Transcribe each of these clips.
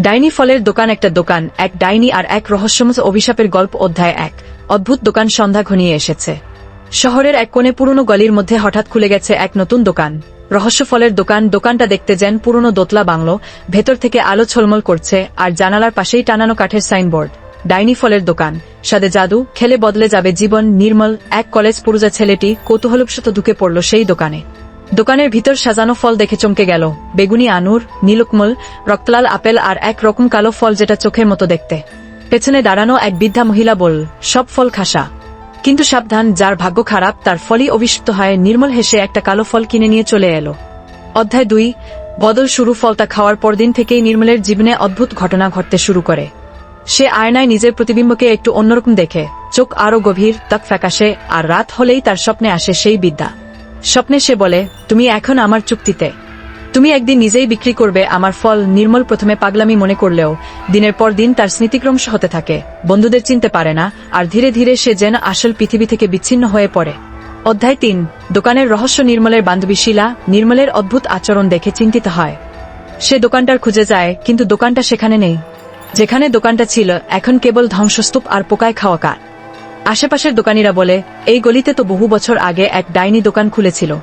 ডাইনি ফলের দোকান একটা দোকান, এক ডাইনি আর এক রহস্যময় অভিশাপের গল্প অধ্যায় এক। অদ্ভুত দোকান সন্ধ্যা ঘনিয়ে এসেছে। শহরের এক কোণে পুরনো গলির মধ্যে হঠাৎ খুলে গেছে এক নতুন দোকান। রহস্য ফলের দোকান, দোকানটা দেখতে যেন পুরনো দোতলা বাংলো, ভেতর থেকে আলো ছলমল করছে আর জানালার পাশেই টানানো কাঠের সাইনবোর্ড। ডাইনি ফলের দোকান, সাদে জাদু, খেলে বদলে যাবে জীবন, নির্মল, এক কলেজ পুরুজা ছেলেটি কৌতূহলবশত ঢুকে পড়ল সেই দোকানে। দোকানের ভিতর সাজানো ফল দেখে চমকে গেল। বেগুনি আনুর, নীলকমল, রক্তলাল আপেল আর এক রকম কালো ফল যেটা চোখের মতো দেখতে। পেছনে দাঁড়ানো এক বৃদ্ধা মহিলা বল, সব ফল খাসা। কিন্তু সাবধান, যার ভাগ্য খারাপ, তার ফলই অভিষিক্ত হয়, নির্মল হেসে একটা কালো ফল কিনে নিয়ে চলে এলো। অধ্যায় দুই, বদল শুরু ফলটা খাওয়ার পরদিন থেকেই নির্মলের জীবনে অদ্ভুত ঘটনা ঘটতে শুরু করে। সে আয়নায় নিজের প্রতিবিম্বকে একটু অন্যরকম দেখে, চোখ আরও গভীর, ত্বক ফ্যাকাশে, আর রাত হলেই তার স্বপ্নে আসে সেই বিদ্যা স্বপ্নে সে বলে, তুমি এখন আমার চুক্তিতে। তুমি একদিন নিজেই বিক্রি করবে আমার ফল নির্মল প্রথমে পাগলামি মনে করলেও, দিনের পর দিন তার স্মৃতিক্রমশ হতে থাকে। বন্ধুদের চিনতে পারে না, আর ধীরে ধীরে সে যেন আসল পৃথিবী থেকে বিচ্ছিন্ন হয়ে পড়ে। অধ্যায় তিন, দোকানের রহস্য নির্মলের বান্ধবী শিলা নির্মলের অদ্ভুত আচরণ দেখে চিন্তিত হয়। সে দোকানটার খুঁজে যায়, কিন্তু দোকানটা সেখানে নেই। যেখানে দোকানটা ছিল, এখন কেবল ধ্বংসস্তূপ আর পোকায় খাওয়া কাঠ। আশেপাশের দোকানিরা বলে, এই গলিতে তো বহু বছর আগে এক ডাইনি দোকান খুলেছিল।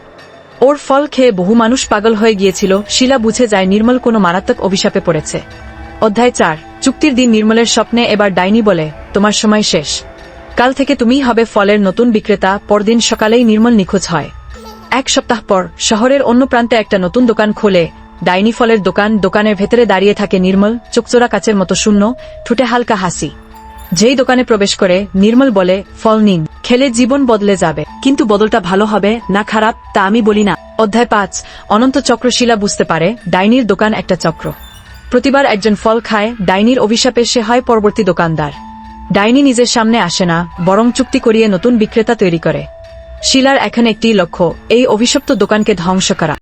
ওর ফল খেয়ে বহু মানুষ পাগল হয়ে গিয়েছিল। শিলা বুঝে যায় নির্মল কোনো মারাত্মক অভিশাপে পড়েছে। অধ্যায় চার। চুক্তির দিন নির্মলের স্বপ্নে এবার ডাইনি বলে, তোমার সময় শেষ। কাল থেকে তুমিই হবে ফলের নতুন বিক্রেতা। পরদিন সকালেই নির্মল নিখোঁজ হয়। এক সপ্তাহ পর শহরের অন্য প্রান্তে একটা নতুন দোকান খোলে। ডাইনি ফলের দোকান দোকানের ভেতরে দাঁড়িয়ে থাকে নির্মল। চোখচোরা কাচের মতো শূন্য। ঠুটে হালকা হাসি। যেই দোকানে প্রবেশ করে নির্মল বলে, ফল নিন, খেলে জীবন বদলে যাবে। কিন্তু বদলটা ভালো হবে না খারাপ, তা আমি বলি না। অধ্যায় পাঁচ, অনন্ত চক্রশিলা বুঝতে পারে, ডাইনির দোকান একটা চক্র। প্রতিবার একজন ফল খায়, ডাইনির অভিশাপে সে হয় পরবর্তী দোকানদার। ডাইনি নিজের সামনে আসে না, বরং চুক্তি করিয়ে নতুন বিক্রেতা তৈরি করে। শিলার এখানে একটি লক্ষ্য, এই অভিশপ্ত দোকানকে ধ্বংস করা।